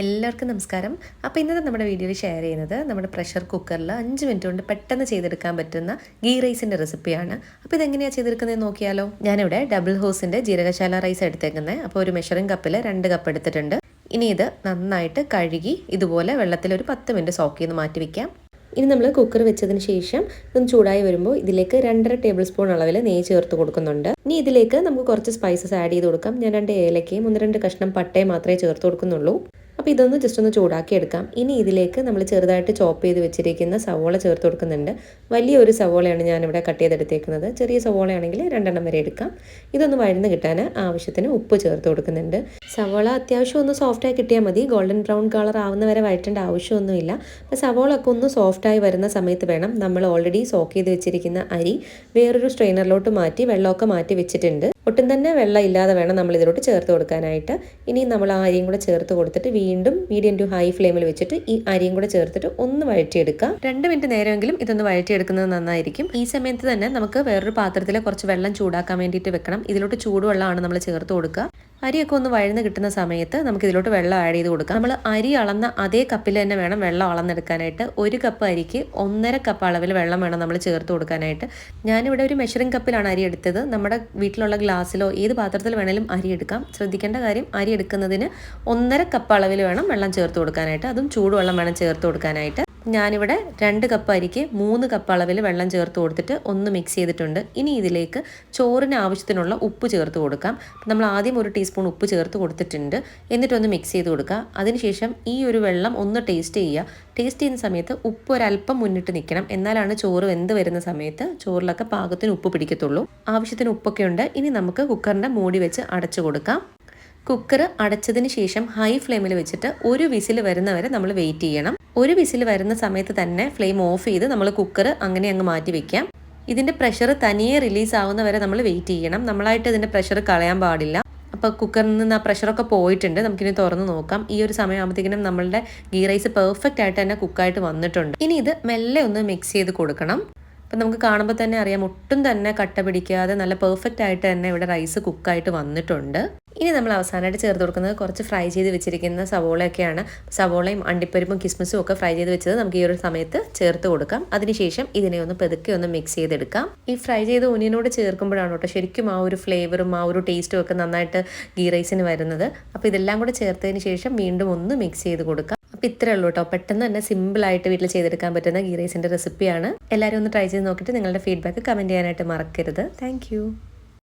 എല്ലാവർക്കും നമസ്കാരം. അപ്പോൾ ഇന്നത്തെ നമ്മുടെ വീഡിയോയിൽ ഷെയർ ചെയ്യുന്നത് നമ്മുടെ പ്രഷർ കുക്കറിൽ അഞ്ച് മിനിറ്റ് കൊണ്ട് പെട്ടെന്ന് ചെയ്തെടുക്കാൻ പറ്റുന്ന ഗീ റൈസിന്റെ റെസിപ്പിയാണ് അപ്പോൾ ഇതെങ്ങനെയാണ് ചെയ്തെടുക്കുന്നത് നോക്കിയാലോ? ഞാനിവിടെ ഡബിൾ ഹോസിന്റെ ജീരകശാല റൈസ് എടുത്തേക്കുന്നത് അപ്പോൾ ഒരു മെഷറിംഗ് കപ്പിൽ രണ്ട് കപ്പ് എടുത്തിട്ടുണ്ട്. ഇനി ഇത് നന്നായിട്ട് കഴുകി ഇതുപോലെ വെള്ളത്തിൽ ഒരു പത്ത് മിനിറ്റ് സോക്ക് ചെയ്ത് മാറ്റി വയ്ക്കാം ഇനി നമ്മൾ കുക്കർ വെച്ചതിന് ശേഷം ഇതൊന്ന് ചൂടായി വരുമ്പോൾ ഇതിലേക്ക് രണ്ടര ടേബിൾ സ്പൂൺ അളവിൽ നെയ്യ് ചേർത്ത് കൊടുക്കുന്നുണ്ട്. ഇനി ഇതിലേക്ക് നമുക്ക് കുറച്ച് സ്പൈസസ് ആഡ് ചെയ്ത് കൊടുക്കാം. ഞാൻ രണ്ട് ഏലക്കയും ഒന്ന് രണ്ട് കഷ്ണം പട്ടയും മാത്രമേ ചേർത്ത് കൊടുക്കുന്നുള്ളൂ. അപ്പോൾ ഇതൊന്ന് ജസ്റ്റ് ഒന്ന് ചൂടാക്കി എടുക്കാം ഇനി ഇതിലേക്ക് നമ്മൾ ചെറുതായിട്ട് ചോപ്പ് ചെയ്ത് വെച്ചിരിക്കുന്ന സവോള ചേർത്ത് കൊടുക്കുന്നുണ്ട്. വലിയൊരു സവോളയാണ് ഞാനിവിടെ കട്ട് ചെയ്തെടുത്തേക്കുന്നത്. ചെറിയ സവോളയാണെങ്കിൽ രണ്ടെണ്ണം വരെ എടുക്കാം. ഇതൊന്ന് വഴന്ന് കിട്ടാൻ ആവശ്യത്തിന് ഉപ്പ് ചേർത്ത് കൊടുക്കുന്നുണ്ട്. സവോള അത്യാവശ്യം ഒന്ന് സോഫ്റ്റായി കിട്ടിയാൽ മതി. ഗോൾഡൻ ബ്രൗൺ കളർ ആവുന്ന വരെ വഴറ്റേണ്ട ആവശ്യമൊന്നുമില്ല. അപ്പോൾ സവോള ഒക്കെ ഒന്ന് സോഫ്റ്റായി വരുന്ന സമയത്ത് വേണം നമ്മൾ ഓൾറെഡി സോക്ക് ചെയ്ത് വെച്ചിരിക്കുന്ന അരി വേറൊരു സ്ട്രെയിനറിലോട്ട് മാറ്റി വെള്ളമൊക്കെ മാറ്റി വെച്ചിട്ടുണ്ട്. ഒട്ടും തന്നെ വെള്ളം ഇല്ലാതെ വേണം നമ്മൾ ഇതിലോട്ട് ചേർത്ത് കൊടുക്കാനായിട്ട്. ഇനി നമ്മൾ ആ അരിയും കൂടെ ചേർത്ത് കൊടുത്തിട്ട് വീണ്ടും മീഡിയം ടു ഹൈ ഫ്ലെയിമിൽ വെച്ചിട്ട് ഈ അരിയും കൂടെ ചേർത്തിട്ട് ഒന്ന് വഴറ്റിയെടുക്കാം. രണ്ട് മിനിറ്റ് നേരമെങ്കിലും ഇതൊന്ന് വഴറ്റിയെടുക്കുന്നത് നന്നായിരിക്കും. ഈ സമയത്ത് തന്നെ നമുക്ക് വേറൊരു പാത്രത്തിൽ കുറച്ച് വെള്ളം ചൂടാക്കാൻ വേണ്ടിയിട്ട് വെക്കണം. ഇതിലോട്ട് ചൂടുവെള്ളമാണ് നമ്മൾ ചേർത്ത് കൊടുക്കുക. അരിയൊക്കെ ഒന്ന് വഴന്ന് കിട്ടുന്ന സമയത്ത് നമുക്ക് ഇതിലോട്ട് വെള്ളം ആഡ് ചെയ്ത് കൊടുക്കാം. നമ്മൾ അരി അളന്ന അതേ കപ്പിൽ തന്നെ വേണം വെള്ളം അളന്നെടുക്കാനായിട്ട്. ഒരു കപ്പ് അരിക്ക് ഒന്നര കപ്പ് അളവിൽ വെള്ളം വേണം നമ്മൾ ചേർത്ത് കൊടുക്കാനായിട്ട്. ഞാനിവിടെ ഒരു മെഷറിംഗ് കപ്പിലാണ് അരി എടുത്തത്. നമ്മുടെ വീട്ടിലുള്ള ഗ്ലാസ്സിലോ ഏത് പാത്രത്തിൽ വേണേലും അരി എടുക്കാം. ശ്രദ്ധിക്കേണ്ട കാര്യം അരി എടുക്കുന്നതിന് ഒന്നര കപ്പ് അളവിൽ വേണം വെള്ളം ചേർത്ത് കൊടുക്കാനായിട്ട്. അതും ചൂടുവെള്ളം വേണം ചേർത്ത് കൊടുക്കാനായിട്ട്. ഞാനിവിടെ രണ്ട് കപ്പ് അരിക്ക് മൂന്ന് കപ്പ് അളവിൽ വെള്ളം ചേർത്ത് കൊടുത്തിട്ട് ഒന്ന് മിക്സ് ചെയ്തിട്ടുണ്ട്. ഇനി ഇതിലേക്ക് ചോറിന് ആവശ്യത്തിനുള്ള ഉപ്പ് ചേർത്ത് കൊടുക്കാം. നമ്മൾ ആദ്യം ഒരു ടീസ്പൂൺ ഉപ്പ് ചേർത്ത് കൊടുത്തിട്ടുണ്ട്. എന്നിട്ടൊന്ന് മിക്സ് ചെയ്ത് കൊടുക്കുക. അതിനുശേഷം ഈ ഒരു വെള്ളം ഒന്ന് ടേസ്റ്റ് ചെയ്യുക. ടേസ്റ്റ് ചെയ്യുന്ന സമയത്ത് ഉപ്പ് ഒരല്പം മുന്നിട്ട് നിൽക്കണം. എന്നാലാണ് ചോറ് വെന്ത് വരുന്ന സമയത്ത് ചോറിലൊക്കെ പാകത്തിന് ഉപ്പ് പിടിക്കത്തുള്ളൂ. ആവശ്യത്തിന് ഉപ്പൊക്കെ ഉണ്ട്. ഇനി നമുക്ക് കുക്കറിന്റെ മൂടി വെച്ച് അടച്ചു കൊടുക്കാം. കുക്കർ അടച്ചതിന് ശേഷം ഹൈ ഫ്ലെയിമിൽ വെച്ചിട്ട് ഒരു വിസിൽ വരുന്നവരെ നമ്മൾ വെയിറ്റ് ചെയ്യണം. ഒരു വിസിൽ വരുന്ന സമയത്ത് തന്നെ ഫ്ലെയിം ഓഫ് ചെയ്ത് നമ്മൾ കുക്കർ അങ്ങനെ അങ്ങ് മാറ്റി വെക്കാം. ഇതിന്റെ പ്രഷർ തനിയെ റിലീസ് ആവുന്നവരെ നമ്മൾ വെയിറ്റ് ചെയ്യണം. നമ്മളായിട്ട് ഇതിന്റെ പ്രഷർ കളയാൻ പാടില്ല. അപ്പോൾ കുക്കറിൽ നിന്ന് ആ പ്രഷറൊക്കെ പോയിട്ടുണ്ട്. നമുക്കിനി തുറന്ന് നോക്കാം. ഈ ഒരു സമയമാകുമ്പോഴത്തേക്കിനും നമ്മളുടെ ഗീ റൈസ് പെർഫെക്റ്റ് ആയിട്ട് തന്നെ കുക്കായിട്ട് വന്നിട്ടുണ്ട്. ഇനി ഇത് മെല്ലെ ഒന്ന് മിക്സ് ചെയ്ത് കൊടുക്കണം. അപ്പം നമുക്ക് കാണുമ്പോൾ തന്നെ അറിയാം ഒട്ടും തന്നെ കട്ട പിടിക്കാതെ നല്ല പെർഫെക്റ്റ് ആയിട്ട് തന്നെ ഇവിടെ റൈസ് കുക്കായിട്ട് വന്നിട്ടുണ്ട്. ഇനി നമ്മൾ അവസാനമായിട്ട് ചേർത്ത് കൊടുക്കുന്നത് കുറച്ച് ഫ്രൈ ചെയ്ത് വെച്ചിരിക്കുന്ന സവോളയൊക്കെയാണ്. സവോളയും അണ്ടിപ്പരിപ്പും കിസ്മിസും ഒക്കെ ഫ്രൈ ചെയ്ത് വെച്ചത് നമുക്ക് ഈ ഒരു സമയത്ത് ചേർത്ത് കൊടുക്കാം. അതിനുശേഷം ഇതിനെ ഒന്ന് പെതുക്കെ ഒന്ന് മിക്സ് ചെയ്തെടുക്കാം. ഈ ഫ്രൈ ചെയ്ത ഒനിയനോട് ചേർക്കുമ്പോഴാണ് കേട്ടോ ശരിക്കും ആ ഒരു ഫ്ലേവറും ആ ഒരു ടേസ്റ്റും ഒക്കെ നന്നായിട്ട് ഗീ റൈസിന് വരുന്നത്. അപ്പോൾ ഇതെല്ലാം കൂടെ ചേർത്തതിന് ശേഷം വീണ്ടും ഒന്ന് മിക്സ് ചെയ്ത് കൊടുക്കാം. അപ്പോൾ ഇത്രേ ഉള്ളൂ കേട്ടോ. പെട്ടെന്ന് തന്നെ സിമ്പിൾ ആയിട്ട് വീട്ടിൽ ചെയ്തെടുക്കാൻ പറ്റുന്ന ഗീ റൈസിന്റെ റെസിപ്പിയാണ് എല്ലാവരും ഒന്ന് ട്രൈ ചെയ്ത് നോക്കിയിട്ട് നിങ്ങളുടെ ഫീഡ്ബാക്ക് കമന്റ് ചെയ്യാനായിട്ട് മറക്കരുത്. താങ്ക്